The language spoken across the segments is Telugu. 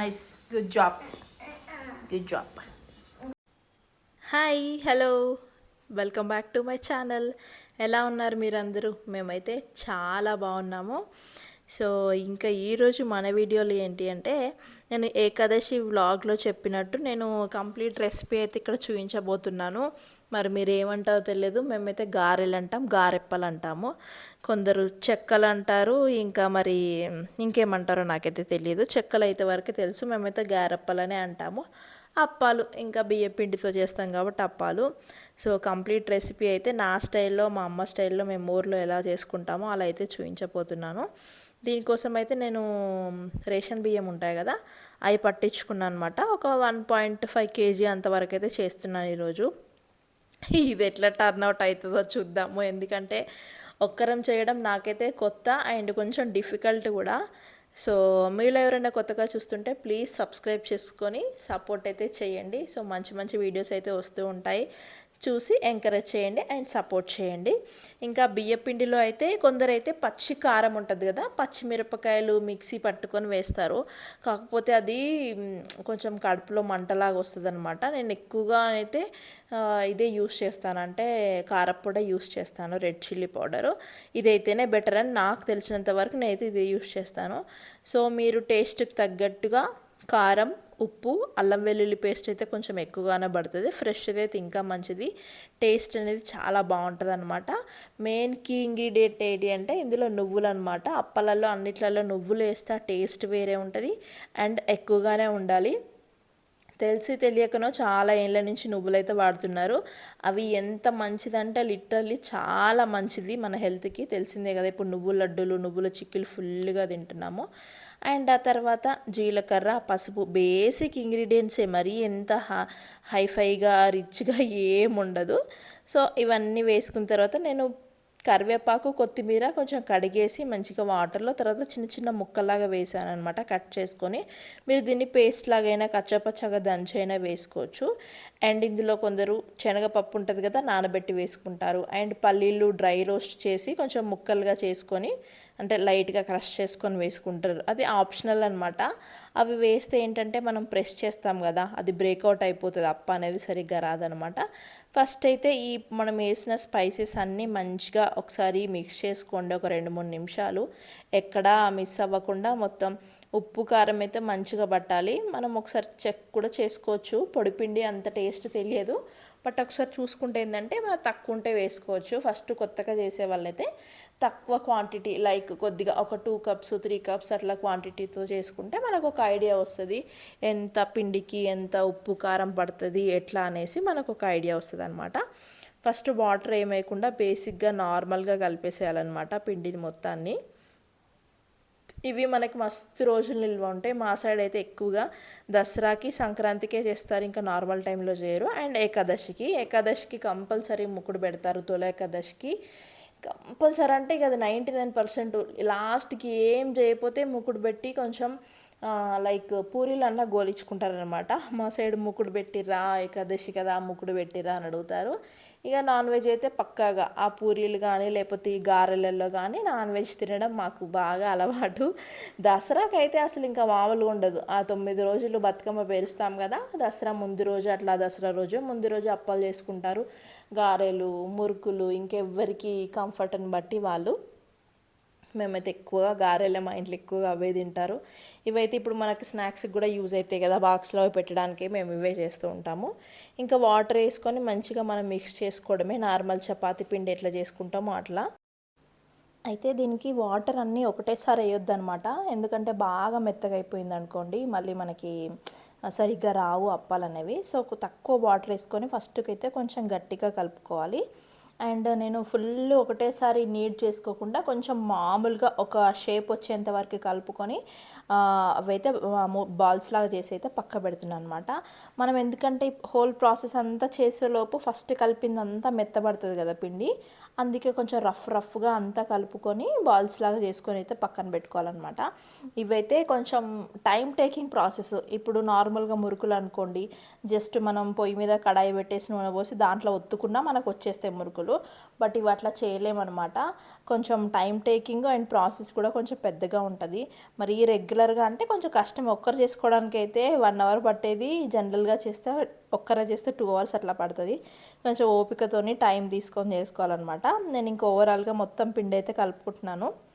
Nice good job good job hi hello welcome back to my channel ఎలా ఉన్నారు మీరందరూ? మేమైతే చాలా బాగున్నాము. సో ఇంకా ఈరోజు మన వీడియోలు ఏంటి అంటే నేను ఏకాదశి వ్లాగ్లో చెప్పినట్టు నేను కంప్లీట్ రెసిపీ అయితే ఇక్కడ చూపించబోతున్నాను మరి మీరు ఏమంటారో తెలియదు. మేమైతే గారెలు అంటాం గారెప్పలు అంటాము కొందరు చెక్కలు అంటారు ఇంకా మరి ఇంకేమంటారో నాకైతే తెలియదు చెక్కలు అయితే వరకు తెలుసు మేమైతే గారప్పలనే అంటాము. అప్పాలు ఇంకా బియ్య పిండితో చేస్తాం కాబట్టి అప్పాలు. సో కంప్లీట్ రెసిపీ అయితే నా స్టైల్లో మా అమ్మ స్టైల్లో మేము ఊర్లో ఎలా చేసుకుంటామో అలా అయితే చూపించబోతున్నాను దీనికోసం అయితే నేను రేషన్ బియ్యం ఉంటాయి కదా అవి పట్టించుకున్నాను అనమాట ఒక వన్ పాయింట్ ఫైవ్ కేజీ అంతవరకు అయితే చేస్తున్నాను ఈరోజు. ఇది ఎట్లా టర్న్ అవుట్ అవుతుందో చూద్దాము. ఎందుకంటే ఒక్కరం చేయడం నాకైతే కొత్త అండ్ కొంచెం డిఫికల్ట్ కూడా. సో మీలో ఎవరైనా కొత్తగా చూస్తుంటే ప్లీజ్ సబ్స్క్రైబ్ చేసుకొని సపోర్ట్ అయితే చేయండి. సో మంచి మంచి వీడియోస్ అయితే వస్తూ ఉంటాయి. చూసి ఎంకరేజ్ చేయండి అండ్ సపోర్ట్ చేయండి. ఇంకా బియ్యపిండిలో అయితే కొందరైతే పచ్చి కారం ఉంటుంది కదా పచ్చిమిరపకాయలు మిక్సీ పట్టుకొని వేస్తారు. కాకపోతే అది కొంచెం కడుపులో మంటలాగా వస్తుంది అనమాట నేను ఎక్కువగా అయితే ఇదే యూస్ చేస్తాను. అంటే కారప్పొడి యూస్ చేస్తాను రెడ్ చిల్లీ పౌడరు ఇదైతేనే బెటర్ అని నాకు తెలిసినంత వరకు నేనైతే ఇదే యూస్ చేస్తాను. సో మీరు టేస్ట్కి తగ్గట్టుగా కారం ఉప్పు అల్లం వెల్లుల్లి పేస్ట్ అయితే కొంచెం ఎక్కువగానే పడుతుంది. ఫ్రెష్ అయితే ఇంకా మంచిది. టేస్ట్ అనేది చాలా బాగుంటుంది అనమాట మెయిన్ కీ ఇంగ్రీడియంట్ ఏంటి అంటే ఇందులో నువ్వులు అనమాట అప్పలలో అన్నిట్లలో నువ్వులు వేస్తే టేస్ట్ వేరే ఉంటుంది. అండ్ ఎక్కువగానే ఉండాలి. తెలిసి తెలియకనో చాలా ఏళ్ళ నుంచి నువ్వులైతే వాడుతున్నారు. అవి ఎంత మంచిదంటే లిటరల్లీ చాలా మంచిది మన హెల్త్కి. తెలిసిందే కదా ఇప్పుడు నువ్వుల లడ్డూలు నువ్వుల చిక్కులు ఫుల్గా తింటున్నాము. అండ్ ఆ తర్వాత జీలకర్ర పసుపు బేసిక్ ఇంగ్రీడియంట్సే. మరీ ఎంత హైఫైగా రిచ్గా ఏముండదు. సో ఇవన్నీ వేసుకున్న తర్వాత నేను కరివేపాకు కొత్తిమీర కొంచెం కడిగేసి మంచిగా వాటర్లో తర్వాత చిన్న చిన్న ముక్కలాగా వేసాను అనమాట కట్ చేసుకొని మీరు దీన్ని పేస్ట్ లాగైనా కచ్చపచ్చగా దంచైనా వేసుకోవచ్చు. అండ్ ఇందులో కొందరు శనగపప్పు ఉంటుంది కదా నానబెట్టి వేసుకుంటారు. అండ్ పల్లీలు డ్రై రోస్ట్ చేసి కొంచెం ముక్కలుగా చేసుకొని అంటే లైట్గా క్రష్ చేసుకొని వేసుకుంటారు. అది ఆప్షనల్ అనమాట అవి వేస్తే ఏంటంటే మనం ప్రెస్ చేస్తాం కదా అది బ్రేక్అవుట్ అయిపోతుంది అప్ప అనేది సరిగ్గా రాదనమాట ఫస్ట్ అయితే ఈ మనం వేసిన స్పైసెస్ అన్నీ మంచిగా ఒకసారి మిక్స్ చేసుకోండి ఒక రెండు మూడు నిమిషాలు. ఎక్కడా మిస్ అవ్వకుండా మొత్తం ఉప్పు కారం అయితే మంచిగా పట్టాలి. మనం ఒకసారి చెక్ కూడా చేసుకోవచ్చు. పొడిపిండి అంత టేస్ట్ తెలియదు. బట్ ఒకసారి చూసుకుంటే ఏంటంటే మనం తక్కువ ఉంటే వేసుకోవచ్చు. ఫస్ట్ కొత్తగా చేసే వాళ్ళైతే తక్కువ క్వాంటిటీ లైక్ కొద్దిగా ఒక టూ కప్స్ త్రీ కప్స్ అట్లా క్వాంటిటీతో చేసుకుంటే మనకు ఒక ఐడియా వస్తుంది. ఎంత పిండికి ఎంత ఉప్పు కారం పడుతుంది ఎట్లా అనేసి మనకు ఒక ఐడియా వస్తుంది అనమాట ఫస్ట్ వాటర్ ఏమేయకుండా బేసిక్గా నార్మల్గా కలిపేసేయాలన్నమాట పిండిని మొత్తాన్ని. ఇవి మనకి మస్తు రోజులు నిల్వ ఉంటాయి. మా సైడ్ అయితే ఎక్కువగా దసరాకి సంక్రాంతికే చేస్తారు. ఇంకా నార్మల్ టైంలో చేయరు. అండ్ ఏకాదశికి ఏకాదశికి కంపల్సరీ ముక్కుడు పెడతారు. తొలి ఏకాదశికి కంపల్సరీ అంటే ఇక అది నైంటీ నైన్ పర్సెంట్. లాస్ట్కి ఏం చేయకపోతే ముక్కుడు పెట్టి కొంచెం లైక్ పూరీలన్నా గోలించుకుంటారనమాట మా సైడ్ ముక్కుడు పెట్టిర్రా ఏకాదశి కదా ముక్కుడు పెట్టిర్రా అని అడుగుతారు. ఇక నాన్ వెజ్ అయితే పక్కాగా ఆ పూరీలు కానీ లేకపోతే ఈ గారెలలో కానీ నాన్ వెజ్ తినడం మాకు బాగా అలవాటు. దసరాకి అయితే అసలు ఇంకా మామూలుగా ఉండదు. ఆ తొమ్మిది రోజులు బతుకమ్మ పేరుస్తాం కదా దసరా ముందు రోజు అట్లా దసరా రోజు ముందు రోజు అప్పాలు చేసుకుంటారు. గారెలు మురుకులు ఇంకెవ్వరికి కంఫర్ట్ని బట్టి వాళ్ళు. మేమైతే ఎక్కువగా గారెలే మా ఇంట్లో ఎక్కువగా అవే తింటారు. ఇవైతే ఇప్పుడు మనకి స్నాక్స్కి కూడా యూజ్ అవుతాయి కదా బాక్స్లో పెట్టడానికి మేము ఇవే చేస్తూ ఉంటాము. ఇంకా వాటర్ వేసుకొని మంచిగా మనం మిక్స్ చేసుకోవడమే నార్మల్ చపాతి పిండి ఎట్లా చేసుకుంటామో అట్లా. అయితే దీనికి వాటర్ అన్నీ ఒకటేసారి వేయొద్దు అనమాట ఎందుకంటే బాగా మెత్తగా అయిపోయింది అనుకోండి మళ్ళీ మనకి సరిగ్గా రావు అప్పాలనేవి. సో తక్కువ వాటర్ వేసుకొని ఫస్ట్కి అయితే కొంచెం గట్టిగా కలుపుకోవాలి. అండ్ నేను ఫుల్ ఒకటేసారి నీడ్ చేసుకోకుండా కొంచెం మామూలుగా ఒక షేప్ వచ్చేంత వరకు కలుపుకొని అవైతే బాల్స్ లాగా చేసి అయితే పక్క పెడుతున్నాను అనమాట మనం ఎందుకంటే హోల్ ప్రాసెస్ అంతా చేసేలోపు ఫస్ట్ కలిపింది అంతా మెత్తబడుతుంది కదా పిండి. అందుకే కొంచెం రఫ్ రఫ్గా అంతా కలుపుకొని బాల్స్ లాగా చేసుకొని అయితే పక్కన పెట్టుకోవాలన్నమాట. ఇవైతే కొంచెం టైం టేకింగ్ ప్రాసెస్. ఇప్పుడు నార్మల్గా మురుకులు అనుకోండి జస్ట్ మనం పొయ్యి మీద కడాయి పెట్టేసి నూనె పోసి దాంట్లో ఒత్తుకున్నా మనకు వచ్చేస్తాయి మురుకులు. చేసేవాళ్ళు బట్ ఇవి అట్లా చేయలేమన్నమాట. కొంచెం టైం టేకింగ్ అండ్ ప్రాసెస్ కూడా కొంచెం పెద్దగా ఉంటుంది. మరి రెగ్యులర్గా అంటే కొంచెం కష్టం. ఒక్కరు చేసుకోవడానికి అయితే వన్ అవర్ పట్టేది. జనరల్గా చేస్తే ఒక్కరే చేస్తే టూ అవర్స్ అట్లా పడుతుంది. కొంచెం ఓపికతోని టైం తీసుకొని చేసుకోవాలన్నమాట. నేను ఇంకా ఓవరాల్గా మొత్తం పిండి అయితే కలుపుకుంటున్నాను.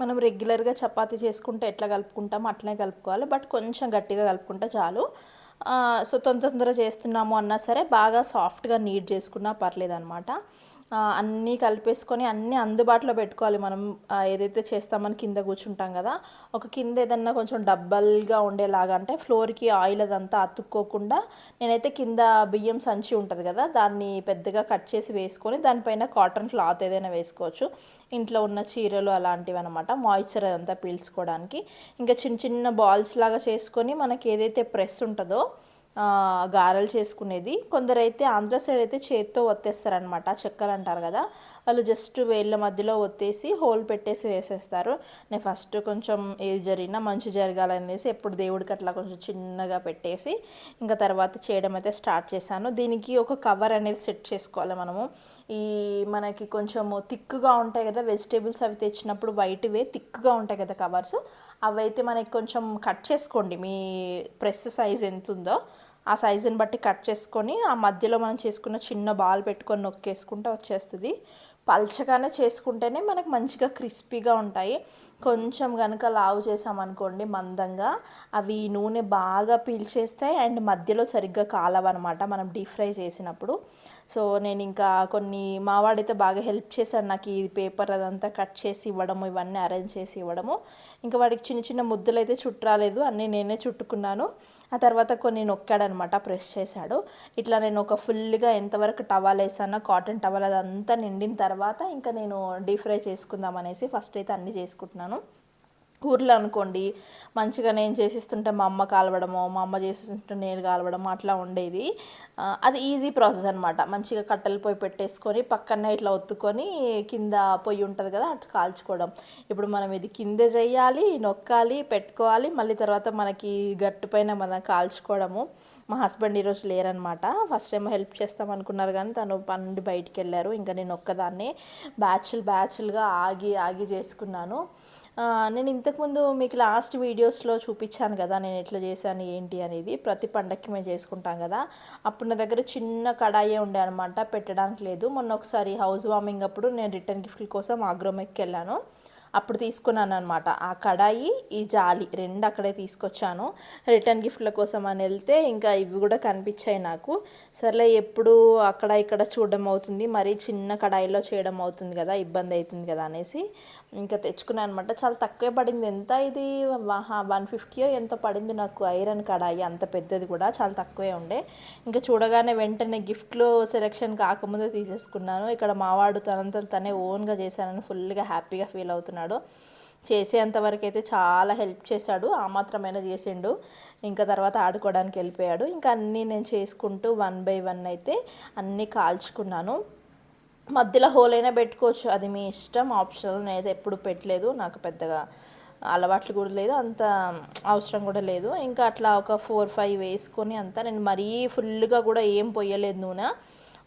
మనం రెగ్యులర్గా చపాతీ చేసుకుంటే ఎట్లా కలుపుకుంటామో అట్లనే కలుపుకోవాలి. బట్ కొంచెం గట్టిగా కలుపుకుంటే చాలు. సో తొందర తొందర చేస్తున్నాము అన్నా సరే బాగా సాఫ్ట్గా నీట్ చేసుకున్నా పర్లేదు అనమాట అన్నీ కలిపేసుకొని అన్నీ అందుబాటులో పెట్టుకోవాలి మనం. ఏదైతే చేస్తామని కింద కూర్చుంటాం కదా ఒక కింద ఏదన్నా కొంచెం డబ్బల్గా ఉండేలాగా అంటే ఫ్లోర్కి ఆయిల్ అదంతా అతుక్కోకుండా నేనైతే కింద బియ్యం సంచి ఉంటుంది కదా దాన్ని పెద్దగా కట్ చేసి వేసుకొని దానిపైన కాటన్ క్లాత్ ఏదైనా వేసుకోవచ్చు. ఇంట్లో ఉన్న చీరలు అలాంటివి అనమాట మాయిశ్చర్ అదంతా పీల్చుకోవడానికి. ఇంకా చిన్న చిన్న బాల్స్ లాగా చేసుకొని మనకి ఏదైతే ప్రెస్ ఉంటుందో గారెలు చేసుకునేది. కొందరైతే ఆంధ్ర సైడ్ అయితే చేత్తో ఒత్తేస్తారనమాట చెక్కలు అంటారు కదా. వాళ్ళు జస్ట్ వేళ్ళ మధ్యలో ఒత్తేసి హోల్ పెట్టేసి వేసేస్తారు. నేను ఫస్ట్ కొంచెం ఏది జరిగినా మంచి జరగాలనేసి ఎప్పుడు దేవుడికి అట్లా కొంచెం చిన్నగా పెట్టేసి ఇంకా తర్వాత చేయడం అయితే స్టార్ట్ చేశాను. దీనికి ఒక కవర్ అనేది సెట్ చేసుకోవాలి మనము. ఈ మనకి కొంచెం థిక్గా ఉంటాయి కదా. వెజిటేబుల్స్ అవి తెచ్చినప్పుడు వైట్వే థిక్గా ఉంటాయి కదా కవర్స్. అవైతే మనకి కొంచెం కట్ చేసుకోండి. మీ ప్రెస్ సైజ్ ఎంత ఉందో ఆ సైజుని బట్టి కట్ చేసుకొని ఆ మధ్యలో మనం చేసుకున్న చిన్న బాల్ పెట్టుకొని నొక్కేసుకుంటే వచ్చేస్తుంది. పల్చగానే చేసుకుంటేనే మనకు మంచిగా క్రిస్పీగా ఉంటాయి. కొంచెం కనుక లావు చేసామనుకోండి మందంగా అవి నూనె బాగా పీల్చేస్తాయి అండ్ మధ్యలో సరిగ్గా కాలవన్నమాట మనం డీప్ ఫ్రై చేసినప్పుడు. సో నేను ఇంకా కొన్ని మావాడైతే బాగా హెల్ప్ చేశాడు. నాకు ఈ పేపర్ అదంతా కట్ చేసి ఇవ్వడము ఇవన్నీ అరేంజ్ చేసి ఇవ్వడము. ఇంకా వాడికి చిన్న చిన్న ముద్దలు అయితే చుట్టరాలేదు. అన్నీ నేనే చుట్టుకున్నాను. ఆ తర్వాత కొన్ని నొక్కాడనమాట ప్రెస్ చేశాడు. ఇట్లా నేను ఒక ఫుల్గా ఎంతవరకు టవల్ వేసానో కాటన్ టవల్ అదంతా నిండిన తర్వాత ఇంకా నేను డీప్ ఫ్రై చేసుకుందాం అనేసి ఫస్ట్ అయితే అన్నీ చేసుకుంటున్నాను. ఊర్లో అనుకోండి మంచిగా నేను చేసిస్తుంటే మా అమ్మ కాలవడమో మా అమ్మ చేసిస్తుంటే నేను కాలవడమో అట్లా ఉండేది. అది ఈజీ ప్రాసెస్ అనమాట మంచిగా కట్టెలు పొయ్యి పెట్టేసుకొని పక్కనే ఇట్లా ఒత్తుకొని కింద పొయ్యి ఉంటుంది కదా అట్లా కాల్చుకోవడం. ఇప్పుడు మనం ఇది కింద చేయాలి నొక్కాలి పెట్టుకోవాలి మళ్ళీ తర్వాత మనకి గట్టు పైన మనం కాల్చుకోవడము. మా హస్బెండ్ ఈరోజు లేరనమాట ఫస్ట్ టైం హెల్ప్ చేస్తాం అనుకున్నారు కానీ తను పని బయటికి వెళ్ళారు. ఇంకా నేను ఒక్కదాన్నే బ్యాచ్లు బ్యాచ్లుగా ఆగి ఆగి చేసుకున్నాను. నేను ఇంతకుముందు మీకు లాస్ట్ వీడియోస్లో చూపించాను కదా నేను ఎట్లా చేశాను ఏంటి అనేది. ప్రతి పండక్కి మేము చేసుకుంటాం కదా. అప్పుడు నా దగ్గర చిన్న కడాయే ఉండే అనమాట పెట్టడానికి లేదు. మొన్న ఒకసారి హౌస్ వార్మింగ్ అప్పుడు నేను రిటర్న్ గిఫ్ట్ల కోసం ఆగ్రోమెక్కి వెళ్ళాను. అప్పుడు తీసుకున్నాను అనమాట ఆ కడాయి ఈ జాలి రెండు అక్కడే తీసుకొచ్చాను. రిటర్న్ గిఫ్ట్ల కోసం అని వెళ్తే ఇంకా ఇవి కూడా కనిపించాయి నాకు. సర్లే ఎప్పుడు అక్కడ ఇక్కడ చూడడం అవుతుంది. మరీ చిన్న కడాయిలో చేయడం అవుతుంది కదా ఇబ్బంది అవుతుంది కదా అనేసి ఇంకా తెచ్చుకున్నాను అనమాట చాలా తక్కువే పడింది. ఎంత ఇది? వన్ ఫిఫ్టీయో ఎంతో పడింది నాకు ఐరన్ కడాయి. అంత పెద్దది కూడా చాలా తక్కువే ఉండే. ఇంకా చూడగానే వెంటనే గిఫ్ట్లు సెలెక్షన్ కాకముందే తీసేసుకున్నాను. ఇక్కడ మావాడు తనంతలు తనే ఓన్గా చేశానని ఫుల్గా హ్యాపీగా ఫీల్ అవుతున్నాను చేసేంత చేసేంతవరకు అయితే చాలా హెల్ప్ చేశాడు. ఆ మాత్రమైనా చేసిండు. ఇంకా తర్వాత ఆడుకోవడానికి వెళ్ళిపోయాడు. ఇంకా అన్నీ నేను చేసుకుంటూ వన్ బై వన్ అయితే అన్నీ కాల్చుకున్నాను. మధ్యలో హోల్ అయినా పెట్టుకోవచ్చు. అది మీ ఇష్టం. ఆప్షనల్ నేనైతే ఎప్పుడు పెట్టలేదు. నాకు పెద్దగా అలవాట్లు కూడా లేదు. అంత అవసరం కూడా లేదు. ఇంకా అట్లా ఒక ఫోర్ ఫైవ్ వేసుకొని అంతా నేను మరీ ఫుల్గా కూడా ఏం పొయ్యలేదు నూనె.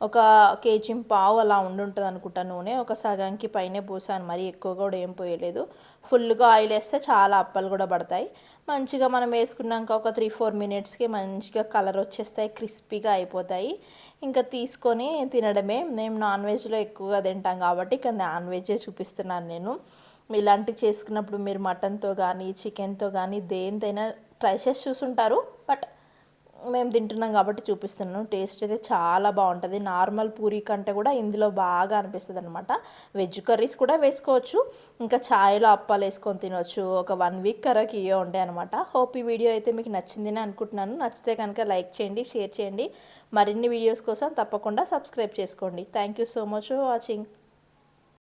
ఒక కేజీ పావు అలా ఉండుంటుంది అనుకుంటా నూనె. ఒక సగానికి పైనే పోసాను. మరీ ఎక్కువగా కూడా ఏం పోయలేదు. ఫుల్గా ఆయిల్ వేస్తే చాలా అప్పలు కూడా పడతాయి. మంచిగా మనం వేసుకున్నాక ఒక త్రీ ఫోర్ మినిట్స్కి మంచిగా కలర్ వచ్చేస్తాయి. క్రిస్పీగా అయిపోతాయి. ఇంకా తీసుకొని తినడమే. మేము నాన్ వెజ్లో ఎక్కువగా తింటాం కాబట్టి ఇక్కడ నాన్ వెజ్జే చూపిస్తున్నాను నేను. ఇలాంటివి చేసుకున్నప్పుడు మీరు మటన్తో కానీ చికెన్తో కానీ దేనితైనా ట్రై చేసి చూసుంటారు. బట్ మేము తింటున్నాం కాబట్టి చూపిస్తున్నాను. టేస్ట్ అయితే చాలా బాగుంటుంది. నార్మల్ పూరి కంటే కూడా ఇందులో బాగా అనిపిస్తుంది అనమాట వెజ్ కర్రీస్ కూడా వేసుకోవచ్చు. ఇంకా ఛాయ్లో అప్పాలు వేసుకొని తినవచ్చు ఒక వన్ వీక్ కరకు ఇవే ఉంటాయి అనమాట హోప్ ఈ వీడియో అయితే మీకు నచ్చిందని అనుకుంటున్నాను. నచ్చితే కనుక లైక్ చేయండి షేర్ చేయండి. మరిన్ని వీడియోస్ కోసం తప్పకుండా సబ్స్క్రైబ్ చేసుకోండి. Thank you so much for watching.